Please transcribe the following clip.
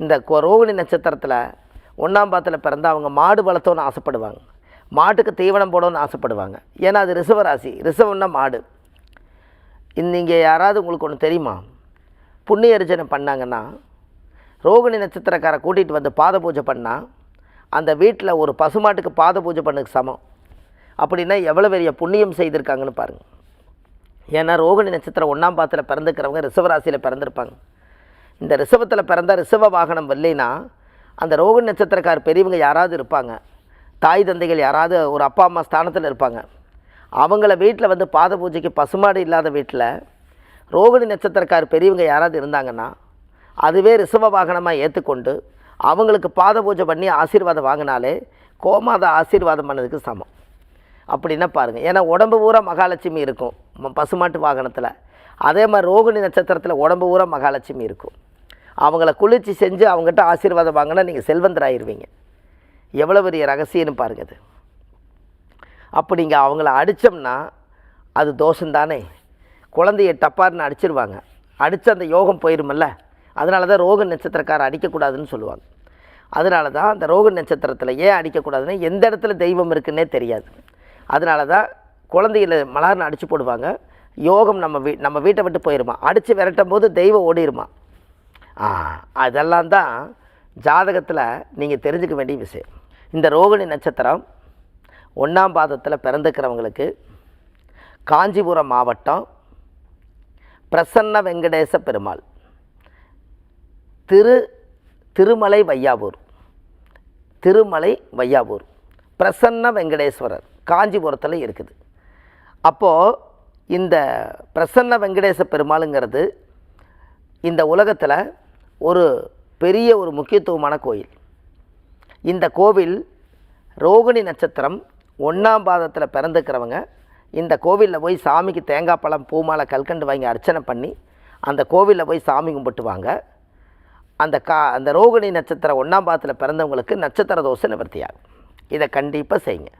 இந்த கொ- ரோகிணி நட்சத்திரத்தில் ஒன்றாம் பாத்தில் பிறந்து அவங்க மாடு வளர்த்தோன்னு ஆசைப்படுவாங்க. மாட்டுக்கு தீவனம் போடணும்னு ஆசைப்படுவாங்க. ஏன்னா அது ரிசவராசி ரிசவம்னா மாடு. நீங்கள் யாராவது உங்களுக்கு ஒன்று தெரியுமா? புண்ணிய அர்ச்சனை பண்ணாங்கன்னா ரோகிணி நட்சத்திரக்காரை கூட்டிகிட்டு வந்து பாத பூஜை பண்ணால் அந்த வீட்டில் ஒரு பசுமாட்டுக்கு பாத பூஜை பண்ணுக்கு சமம். அப்படின்னா எவ்வளோ பெரிய புண்ணியம் செய்திருக்காங்கன்னு பாருங்கள் ஏன்னா ரோகிணி நட்சத்திரம் ஒன்றாம் பாத்தில் பிறந்துக்கிறவங்க ரிசவராசியில் பிறந்திருப்பாங்க. இந்த ரிசவத்தில் பிறந்த ரிசவ வாகனம் வரலைன்னா அந்த ரோகிணி நட்சத்திரக்கார் பெரியவங்க யாராவது இருப்பாங்க. தாய் தந்தைகள் யாராவது ஒரு அப்பா அம்மா ஸ்தானத்தில் இருப்பாங்க. அவங்கள வீட்டில் வந்து பாத பூஜைக்கு பசுமாடு இல்லாத வீட்டில் ரோகிணி நட்சத்திரக்கார் பெரியவங்க யாராவது இருந்தாங்கன்னா அதுவே ரிசவ வாகனமாக ஏற்றுக்கொண்டு அவங்களுக்கு பாத பூஜை பண்ணி ஆசீர்வாதம் வாங்கினாலே கோமாத ஆசீர்வாதம் பண்ணதுக்கு சமம். அப்படின்னா பாருங்கள் ஏன்னா உடம்பு பூரா மகாலட்சுமி இருக்கும். பசுமாட்டு வாகனத்தில். அதே மாதிரி ரோகிணி நட்சத்திரத்தில் உடம்பு பூரா மகாலட்சுமி இருக்கும். அவங்கள குளிர்ச்சி செஞ்சு அவங்ககிட்ட ஆசீர்வாதம் வாங்கினா நீங்கள் செல்வந்தராயிருவீங்க. எவ்வளோ பெரிய ரகசியம்னு பாருங்க அது. அப்போ நீங்கள் அவங்கள அடித்தோம்னா அது தோஷந்தானே குழந்தைய டப்பார்னு அடிச்சிருவாங்க. அடித்து அந்த யோகம் போயிருமில்ல. அதனால தான் ரோக நட்சத்திரக்காரர் அடிக்கக்கூடாதுன்னு சொல்லுவாங்க. அதனால தான் அந்த ரோக நட்சத்திரத்தில் ஏன் அடிக்கக்கூடாதுன்னு எந்த இடத்துல தெய்வம் இருக்குன்னே தெரியாது. அதனால தான் குழந்தைகளை மலர்னு அடித்து போடுவாங்க. யோகம் நம்ம வீ நம்ம வீட்டை விட்டு போயிருமா. அடித்து விரட்டும் போது தெய்வம் ஓடிடுமா அதெல்லாம் தான் ஜாதகத்தில் நீங்கள் தெரிஞ்சுக்க வேண்டிய விஷயம். இந்த ரோகிணி நட்சத்திரம் ஒன்றாம் பாதத்தில் பிறந்துக்கிறவங்களுக்கு காஞ்சிபுரம் மாவட்டம் பிரசன்ன வெங்கடேச பெருமாள் திரு திருமலை வையாபூர் திருமலை வையாபூர் பிரசன்ன வெங்கடேஸ்வரர் காஞ்சிபுரத்தில் இருக்குது. அப்போது இந்த பிரசன்ன வெங்கடேச பெருமாளுங்கிறது இந்த உலகத்தில் ஒரு பெரிய ஒரு முக்கியத்துவமான கோயில். இந்த கோவில் ரோகிணி நட்சத்திரம் ஒன்றாம் பாதத்தில் பிறந்துக்கிறவங்க இந்த கோவிலில் போய் சாமிக்கு தேங்காய் பழம் பூமாலை கல்கண்டு வாங்கி அர்ச்சனை பண்ணி அந்த கோவிலில் போய் சாமி கும்பிட்டுவாங்க அந்த கா அந்த ரோகிணி நட்சத்திரம் ஒன்றாம் பாதத்தில் பிறந்தவங்களுக்கு நட்சத்திர தோசை நிவர்த்தியாகும். இதை கண்டிப்பாக செய்யுங்க.